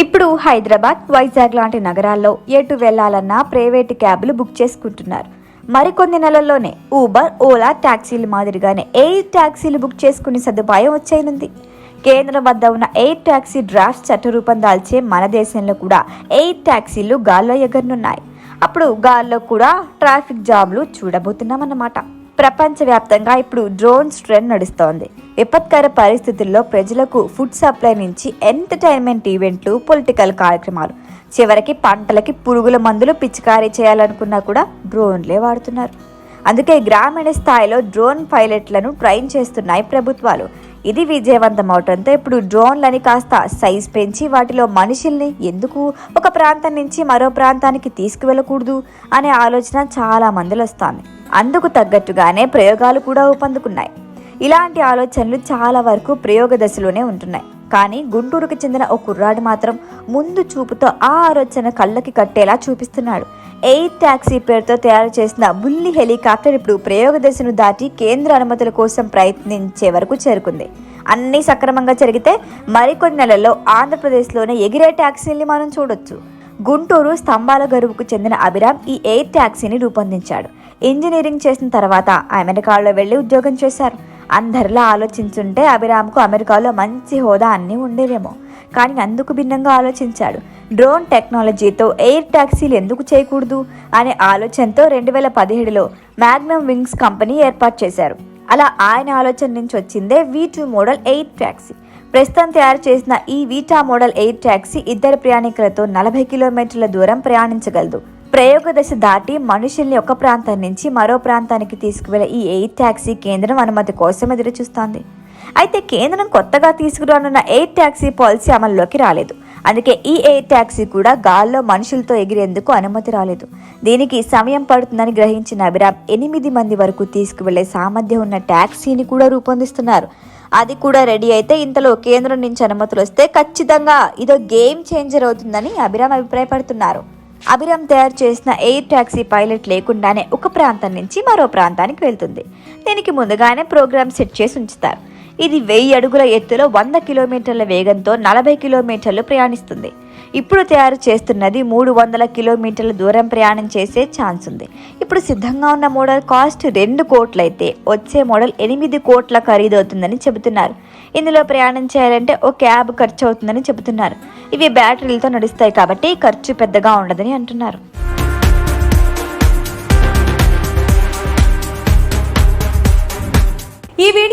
ఇప్పుడు హైదరాబాద్ వైజాగ్ లాంటి నగరాల్లో ఎటు వెళ్ళాలన్నా ప్రైవేటు క్యాబ్లు బుక్ చేసుకుంటున్నారు. మరికొన్ని నెలల్లోనే ఊబర్ ఓలా ట్యాక్సీలు మాదిరిగానే ఎయిర్ ట్యాక్సీలు బుక్ చేసుకునే సదుపాయం వచ్చేయనుంది. కేంద్రం వద్ద ఉన్న ఎయిర్ ట్యాక్సీ డ్రాఫ్ట్ చట్టరూపం దాల్చే మన దేశంలో కూడా ఎయిర్ ట్యాక్సీలు గాల్లో ఎగరనున్నాయి. అప్పుడు గాల్లో కూడా ట్రాఫిక్ జామ్లు చూడబోతున్నామన్నమాట. ప్రపంచవ్యాప్తంగా ఇప్పుడు డ్రోన్స్ ట్రెండ్ నడుస్తోంది. విపత్కర పరిస్థితుల్లో ప్రజలకు ఫుడ్ సప్లై నుంచి ఎంటర్టైన్మెంట్ ఈవెంట్లు పొలిటికల్ కార్యక్రమాలు. చివరికి పంటలకి పురుగుల మందులు పిచికారీ చేయాలనుకున్నా కూడా డ్రోన్లే వాడుతున్నారు. అందుకే గ్రామీణ స్థాయిలో డ్రోన్ పైలట్లను ట్రైన్ చేస్తున్నాయి ప్రభుత్వాలు. ఇది విజయవంతం అవటంతో ఇప్పుడు డ్రోన్లని కాస్త సైజ్ పెంచి వాటిలో మనుషుల్ని ఎందుకు ఒక ప్రాంతం నుంచి మరో ప్రాంతానికి తీసుకువెళ్ళకూడదు అనే ఆలోచన చాలా మందిలో వస్తుంది. అందుకు తగ్గట్టుగానే ప్రయోగాలు కూడా ఊపందుకున్నాయి ఇలాంటి ఆలోచనలు చాలా వరకు ప్రయోగ దశలోనే ఉంటున్నాయి. కానీ గుంటూరుకు చెందిన ఓ కుర్రాడు మాత్రం ముందు చూపుతో ఆ ఆలోచన కళ్ళకి కట్టేలా చూపిస్తున్నాడు. ఎయిర్ ట్యాక్సీ పేరుతో తయారు చేసిన బుల్లి హెలికాప్టర్ ఇప్పుడు ప్రయోగ దశను దాటి కేంద్ర అనుమతుల కోసం ప్రయత్నించే వరకు చేరుకుంది. అన్నీ సక్రమంగా జరిగితే మరికొన్ని నెలల్లో ఆంధ్రప్రదేశ్లోనే ఎగిరే ట్యాక్సీల్ని మనం చూడొచ్చు. గుంటూరు స్తంభాల గరువుకు చెందిన అభిరామ్ ఈ ఎయిర్ ట్యాక్సీని రూపొందించాడు. ఇంజనీరింగ్ చేసిన తర్వాత అమెరికాలో వెళ్ళి ఉద్యోగం చేశారు. అందరిలా ఆలోచించుంటే అభిరామ్కు అమెరికాలో మంచి హోదా అన్నీ ఉండేవేమో. కానీ అందుకు భిన్నంగా ఆలోచించాడు. డ్రోన్ టెక్నాలజీతో ఎయిర్ ట్యాక్సీలు ఎందుకు చేయకూడదు? అనే ఆలోచనతో రెండు వేల పదిహేడులో మ్యాగ్నమ్ వింగ్స్ కంపెనీ ఏర్పాటు చేశారు. అలా ఆయన ఆలోచన నుంచి వచ్చిందే V two model air taxi ప్రస్తుతం తయారు చేసిన ఈ వీటా మోడల్ ఎయిర్ ట్యాక్సీ ఇద్దరు ప్రయాణికులతో నలభై కిలోమీటర్ల దూరం ప్రయాణించగలదు. ప్రయోగ దశ దాటి మనుషుల్ని ఒక ప్రాంతం నుంచి మరో ప్రాంతానికి తీసుకువెళ్ళే ఈ ఎయిర్ ట్యాక్సీ కేంద్రం అనుమతి కోసం ఎదురుచూస్తోంది. అయితే కేంద్రం కొత్తగా తీసుకురానున్న ఎయిర్ ట్యాక్సీ పాలసీ అమల్లోకి రాలేదు. అందుకే ఈ ఎయిర్ ట్యాక్సీ కూడా గాల్లో మనుషులతో ఎగిరేందుకు అనుమతి రాలేదు. దీనికి సమయం పడుతుందని గ్రహించిన అభిరామ్ ఎనిమిది మంది వరకు తీసుకువెళ్ళే సామర్థ్యం ఉన్న ట్యాక్సీని కూడా రూపొందిస్తున్నారు. అది కూడా రెడీ అయితే ఇంతలో కేంద్రం నుంచి అనుమతులు వస్తే ఖచ్చితంగా ఇదో గేమ్ చేంజర్ అవుతుందని అభిరామ్ అభిప్రాయపడుతున్నారు. అభిరామ్ తయారు చేసిన ఎయిర్ ట్యాక్సీ పైలట్ లేకుండానే ఒక ప్రాంతం నుంచి మరో ప్రాంతానికి వెళ్తుంది. దీనికి ముందుగానే ప్రోగ్రామ్ సెట్ చేసి ఉంచుతారు. ఇది వెయ్యి అడుగుల ఎత్తులో వంద కిలోమీటర్ల వేగంతో నలభై కిలోమీటర్లు ప్రయాణిస్తుంది. ఇప్పుడు తయారు చేస్తున్నది మూడు వందల కిలోమీటర్ల దూరం ప్రయాణం చేసే ఛాన్స్ ఉంది. ఇప్పుడు సిద్ధంగా ఉన్న మోడల్ కాస్ట్ రెండు కోట్లయితే వచ్చే మోడల్ ఎనిమిది కోట్ల ఖరీదవుతుందని చెబుతున్నారు. ఇందులో ప్రయాణం చేయాలంటే ఓ క్యాబ్ ఖర్చు అవుతుందని చెబుతున్నారు. ఇవి బ్యాటరీలతో నడుస్తాయి కాబట్టి ఖర్చు పెద్దగా ఉండదని అంటున్నారు.